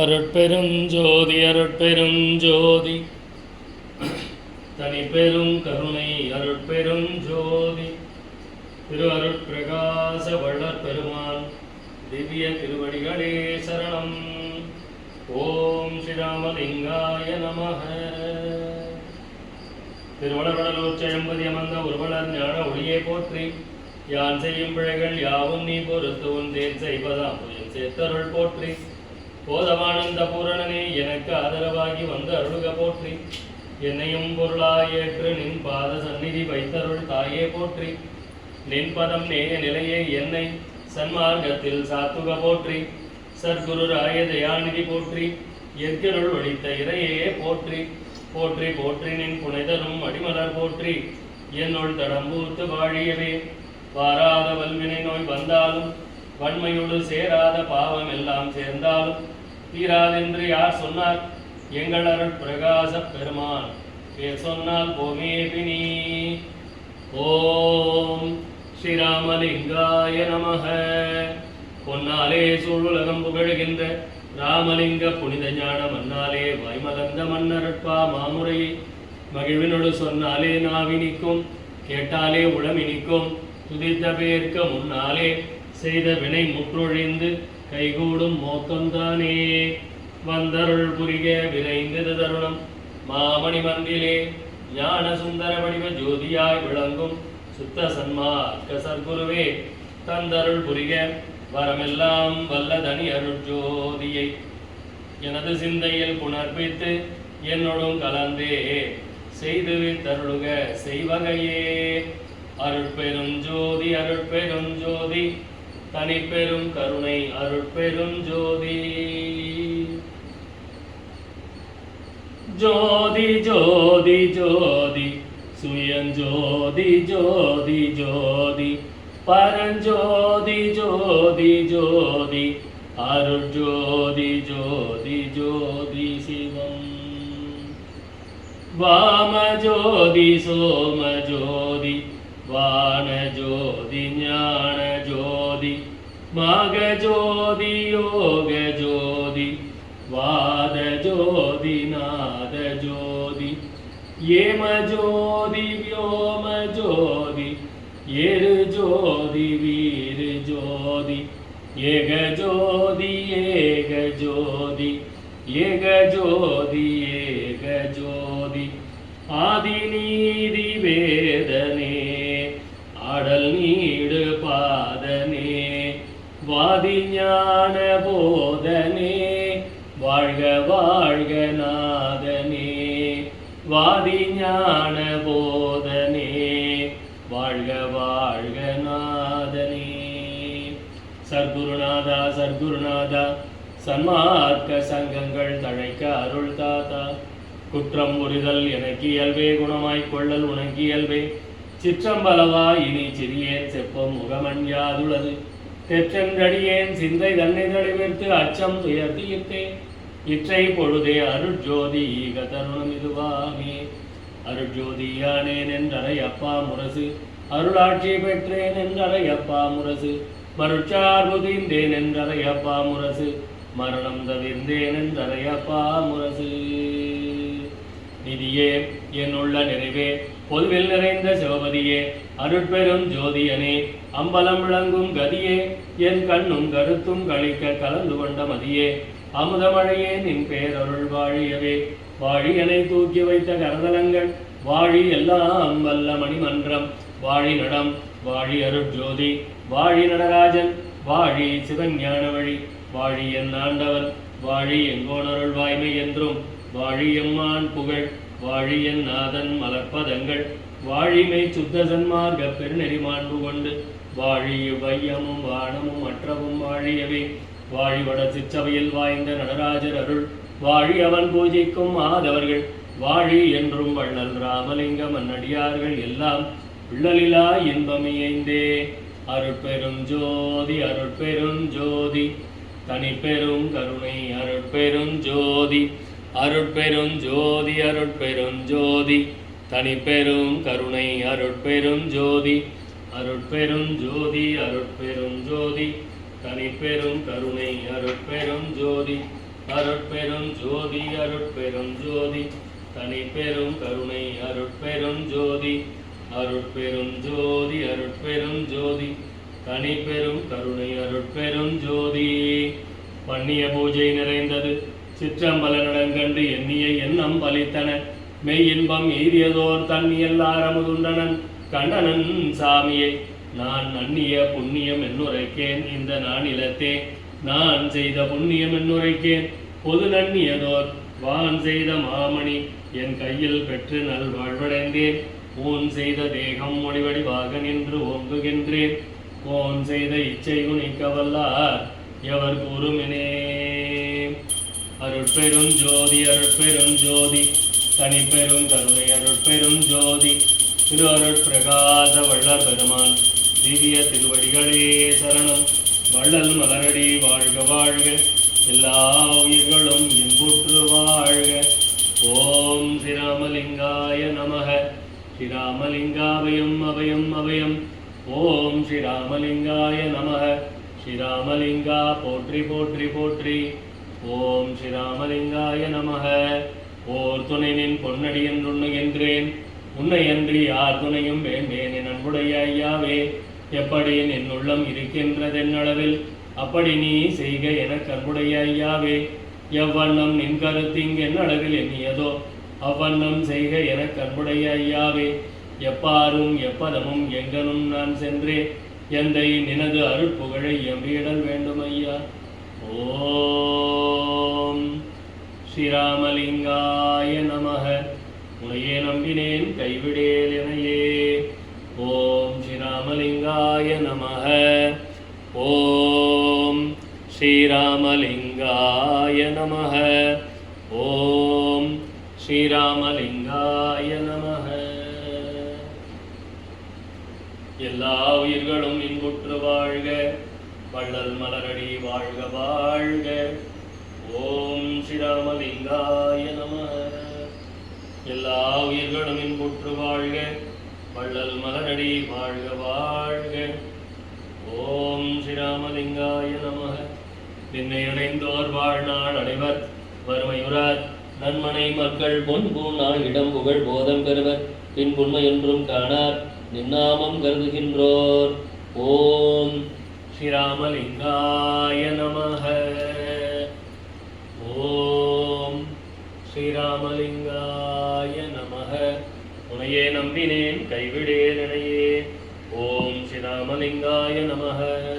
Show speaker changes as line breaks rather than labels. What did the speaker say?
அருட்பெருஞ்சோதி அருட்பெருஞ்சோதி. தனி பெரும் கருணை அருட்பெருஞ்சோதி. திரு அருட்பிரகாச வள்ளற் பெருமான் திவ்ய திருவடிகளே சரணம். ஓம் ஸ்ரீராமலிங்காய நமக. திருவளவடலூர் செழும்பதி அமர்ந்த உருவலர் ஞான ஒளியை போற்றி யான் செய்யும் பிழைகள் யாவும் நீ பொறுத்து உன் தேன் செய்வதாம். என் சேர்த்தருள் போற்றி. போதவானந்த பூரணனே எனக்கு ஆதரவாகி வந்து அருளுக போற்றி. என்னையும் பொருளாயேற்று நின் பாத சந்நிதி வைத்தருள் தாயே போற்றி. நின் பதம் நேய நிலையே என்னை சன்மார்க்கத்தில் சாத்துக போற்றி. சத்குரு ராய தயாநிதி போற்றி. எற்கருள் ஒழித்த இறையே போற்றி. போற்றி போற்றி நின் புனைதரும் அடிமலர் போற்றி. என்னுள் தடம்பூத்து வாழியவே. வாராத வல்வினை நோய் வந்தாலும் வன்மையோடு சேராத பாவம் எல்லாம் சேர்ந்தாலும் தீராதென்று யார் சொன்னார்? எங்கள் அருள் பிரகாச பெருமான். பேர் சொன்னால் போமே பினி ஓம் ஸ்ரீராமலிங்காய நமக. பொன்னாலே சூழுலகம் புகழுகின்ற ராமலிங்க புனித ஞான மன்னாலே வாய்மலந்த மன்னரட்பா மாமுறையை மகிழ்வினோடு சொன்னாலே நாவினிக்கும் கேட்டாலே உளமினிக்கும் துதித்த பேர்க்க முன்னாலே செய்த வினை முற்றொழிந்து கைகூடும் மோக்கம்தானே வந்தருள் புரிக விரைந்தது தருணம். மாமணி மந்திலே ஞான சுந்தர வடிவ ஜோதியாய் விளங்கும் சுத்த சன்மார்க்க சர்க்குருவே தந்தருள் புரிக வரமெல்லாம் வல்லதனி அருட்ஜோதியை எனது சிந்தையில் புணர்ப்பித்து என்னோடும் கலந்தே செய்து தருளுக செய்வகையே. அருட்பெருஞ்சோதி அருட்பெருஞ்சோதி தனிப்பெரும் கருணை அருட்பெரும் ஜோதி. ஜோதி ஜோதி ஜோதி சுயஞ்சோதி ஜோதி ஜோதி பரஞ்சோதி ஜோதி ஜோதி அருட்ஜோதி ஜோதி ஜோதி சிவம். வாம ஜோதி சோம ஜோதி வான ஜோதி ஞான ഭാഗജ്യോതി യോഗജ്യോതി വാദജ്യോതി നാദജ്യോതി യേമജ്യോതി വ്യോമജ്യോതി യേരുജ്യോതി വീരുജ്യോതി ഏകജ്യോതി ഏകജ്യോതി ഏകജ്യോതി ഏകജ്യോതി ആദിനീതി വേദന ஞான போதனே வாழ்க வாழ்க நாதனே. வாதி ஞான போதனே வாழ்க வாழ்க நாதனே. சர்க்குருநாதா சர்க்குருநாதா சன்மார்க்க சங்கங்கள் தழைக்க அருள் தாத்தா. குற்றம் புரிதல் எனக்கு இயல்பே குணமாய்க் கொள்ளல் உனக்கு இயல்பே. சிற்றம்பலவா இனி சிறியேன் செப்பம் முகமன் யாதுளது? தெற்றென்றடியேன் சிந்தை தன்னை தடைவிர்த்து அச்சம் துயர் தீர்த்தே. இற்றை பொழுதே அருட்ஜோதி ஈக தருணம் இதுவாமே. அருட்ஜோதியானேன் என்றரை அப்பா முரசு. அருளாட்சி பெற்றேன் என்றரை அப்பா முரசு. மருட்சார்பு தீர்ந்தேன் என்றரை அப்பா முரசு. மரணம் தவிர்ந்தேன் என்றரை அப்பா முரசு. நிதியே என்னுள்ள நிறைவே. பொதுவில் நிறைந்த சிவபதியே அருட்பெரும் ஜோதியனே அம்பலம் விளங்கும் கதியே என் கண்ணும் கருத்தும் கழிக்க கலந்து கொண்ட மதியே அமுதமழையே நின் பேரருள் வாழியவே வாழியனை தூக்கி வைத்த கரதலங்கள் வாழி எல்லாம் வல்ல மணிமன்றம் வாழி நடம் வாழி அருட்ஜோதி வாழி நடராஜன் வாழி சிவஞான வழி வாழி என் ஆண்டவன் வாழி எங்கோனருள் வாய்மை என்றும் வாழி எம்மான் புகழ் வாழியன் நாதன் மலர்ப்பதங்கள் வாழிமை சுத்த சன்மார்க்க பெருநெறி மாண்பு கொண்டு வாழி வையமும் வானமும் மற்றவும் வாழியவே. வாழி வட வாய்ந்த நடராஜர் அருள் வாழி அவன் பூஜைக்கும் மாதவர்கள் வாழி என்றும் வள்ளல் ராமலிங்கம் மன்னடியார்கள் எல்லாம் உள்ளலிலா இன்பமியைந்தே அருட்பெரும் ஜோதி அருட்பெரும் ஜோதி தனிப்பெரும் கருணை அருட்பெரும் ஜோதி. அருட்பெரும் ஜோதி அருட்பெரும் ஜோதி. தனிப்பெரும் கருணை அருட்பெரும் ஜோதி. அருட்பெரும் ஜோதி அருட்பெரும் ஜோதி. தனிப்பெரும் கருணை அருட்பெரும் ஜோதி. அருட்பெரும் ஜோதி அருட்பெரும் ஜோதி. தனி பெரும் கருணை அருட்பெரும் ஜோதி. அருட்பெரும் ஜோதி அருட்பெரும் ஜோதி. தனி பெரும் கருணை அருட்பெரும் ஜோதி. பண்ணிய பூஜை நிறைந்தது. சிற்றம்பல நடங்கண்டு எண்ணிய எண்ணம் பலித்தன. மெய் இன்பம் எய்தியதோர் தன்னியல்லாரமுதுண்டனன் கண்டனன் சாமியை நான் நன்னிய புண்ணியம் என்னுரைக்கேன். இந்த நானிலத்தே நான் செய்த புண்ணியம் என்னுரைக்கேன். பொது நன்னியதோர் வான் செய்த மாமணி என் கையில் பெற்று நல்வாழ்வடைந்தேன் ஊன் செய்த தேகம் மொழிவடிவாக நின்று ஓங்குகின்றேன். கோன் செய்த இச்சை குணிக்கவல்லார் எவர் கூறுமினே அருட்பெரும் ஜோதி அருட்பெரும் ஜோதி. தனிப்பெரும் கருணை அருட்பெரும் ஜோதி. திரு அருட்பிரகாச வள்ளல் பெருமான் திவ்ய திருவடிகளே சரணம். வள்ளல் மலரடி வாழ்க வாழ்க. எல்லா உயிர்களும் இன்புற்று வாழ்க. ஓம் ஸ்ரீராமலிங்காய நமக. ஸ்ரீராமலிங்காபயம் அபயம் அபயம். ஓம் ஸ்ரீராமலிங்காய நமக. ஸ்ரீராமலிங்கா போற்றி போற்றி போற்றி. ஓம் ஸ்ரீராமலிங்காய நமக. ஓர் துணைனின் பொன்னடியன் உண்ணுகின்றேன் உன்னை அன்றி யார் துணையும் வேண்டேன் என் அன்புடைய ஐயாவே. எப்படி என் உள்ளம் இருக்கின்றதென்னளவில் அப்படி நீ செய்க எனக்கு அன்புடைய ஐயாவே. எவ்வண்ணம் நின் கருத்திங் என்னளவில் எண்ணியதோ அவ்வண்ணம் செய்க எனக்கு அன்புடைய ஐயாவே. எப்பாரும் எப்பதமும் எங்கனும் நான் சென்றே எந்தை நினது அருட்புகழை எம்பியிடல் வேண்டும் ஐயா. ஓம். ஸ்ரீராமலிங்காய நமக. உனையே நம்பினேன் கைவிடேல் எனையே ஓம் ஸ்ரீராமலிங்காய நமக. ஓம் ஸ்ரீராமலிங்காய நமக. ஓம் ஸ்ரீராமலிங்காய நமக. எல்லா உயிர்களும் இன்புற்று வாழ்க. வள்ளல் மலரடி வாழ்க வாழ்க. ஓம் ஸ்ரீராமலிங்காய நம. எல்லா உயிர்களும் இன்புற்று வாழ்க. வள்ளல் மலரடி வாழ்க வாழ்க. ஓம் ஸ்ரீராமலிங்காய நம. நின்னை வாழ்நாள் அனைவர். வறுமையுறார். நன்மனை மக்கள் பொன் இடம் புகழ் போதம் பெறுவர். பின் புண்மை காணார். நின்னாமம் கருதுகின்றோர். ஓம் ஸ்ரீராமலிங்காய நமக. ஓம் ஸ்ரீராமலிங்காய நமக. உனையே நம்பினேன் கைவிடேன் இணையே ஓம் ஸ்ரீராமலிங்காய நமக.